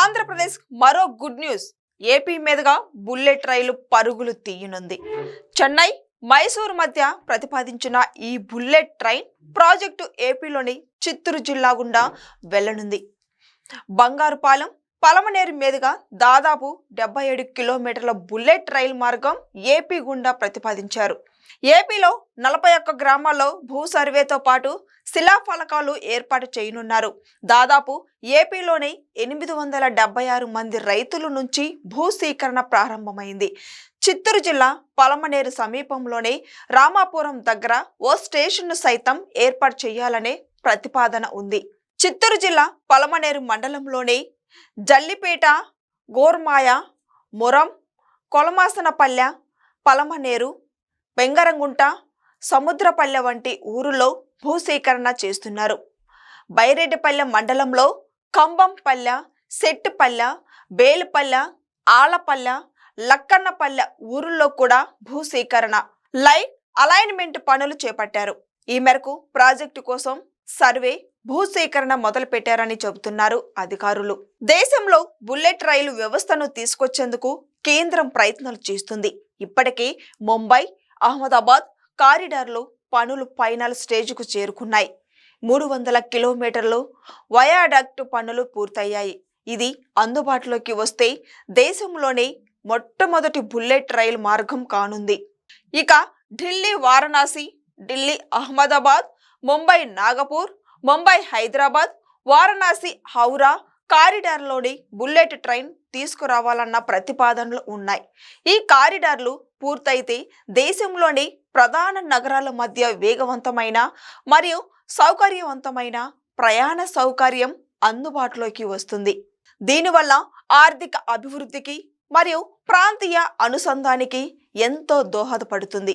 ఆంధ్రప్రదేశ్ మరో good news. AP మీదుగా bullet రైలు పరుగులు తీయనుంది. చెన్నై మైసూరు మధ్య ప్రతిపాదించిన ఈ బుల్లెట్ ట్రైన్ ప్రాజెక్టు ఏపీలోని చిత్తూరు జిల్లా గుండా వెళ్ళనుంది బంగారుపాలెం పలమనేరు మీదుగా దాదాపు డెబ్బై ఏడు కిలోమీటర్ల బుల్లెట్ రైలు మార్గం ఏపీ గుండా ప్రతిపాదించారు. ఏపీలో నలభై ఒక్క గ్రామాల్లో భూ సర్వేతో పాటు శిలాఫలకాలు ఏర్పాటు చేయనున్నారు. దాదాపు ఏపీలోని ఎనిమిది వందల డెబ్బై ఆరు మంది రైతుల నుంచి భూ భూసేకరణ ప్రారంభమైంది. చిత్తూరు జిల్లా పలమనేరు సమీపంలోనే రామాపురం దగ్గర ఓ స్టేషన్ను సైతం ఏర్పాటు చేయాలనే ప్రతిపాదన ఉంది. చిత్తూరు జిల్లా పలమనేరు మండలంలోని జల్లిపేట గోర్మాయ మురం కొలమాసనపల్లె పలమనేరు బెంగరంగుంట సముద్రపల్లె వంటి ఊరులో భూసేకరణ చేస్తున్నారు. బైరెడ్డిపల్లె మండలంలో కంబంపల్లె సెట్టుపల్లె బేలుపల్లె ఆలపల్లె లక్కన్నపల్లె ఊరుల్లో కూడా భూసేకరణ లైన్ అలైన్మెంట్ పనులు చేపట్టారు. ఈ మేరకు ప్రాజెక్టు కోసం సర్వే భూసేకరణ మొదలుపెట్టారని చెబుతున్నారు అధికారులు. దేశంలో బుల్లెట్ రైలు వ్యవస్థను తీసుకొచ్చేందుకు కేంద్రం ప్రయత్నాలు చేస్తుంది. ఇప్పటికే ముంబై అహ్మదాబాద్ కారిడార్లో పనులు ఫైనల్ స్టేజ్కు చేరుకున్నాయి. మూడు వందల కిలోమీటర్లు వయాడక్ట్ పనులు పూర్తయ్యాయి. ఇది అందుబాటులోకి వస్తే దేశంలోనే మొట్టమొదటి బుల్లెట్ రైలు మార్గం కానుంది. ఇక ఢిల్లీ వారణాసి ఢిల్లీ అహ్మదాబాద్ ముంబై నాగపూర్ ముంబై హైదరాబాద్ వారణాసి హౌరా కారిడార్లోని బుల్లెట్ ట్రైన్ తీసుకురావాలన్న ప్రతిపాదనలు ఉన్నాయి. ఈ కారిడార్లు పూర్తయితే దేశంలోని ప్రధాన నగరాల మధ్య వేగవంతమైన మరియు సౌకర్యవంతమైన ప్రయాణ సౌకర్యం అందుబాటులోకి వస్తుంది. దీనివల్ల ఆర్థిక అభివృద్ధికి మరియు ప్రాంతీయ అనుసంధానికి ఎంతో దోహదపడుతుంది.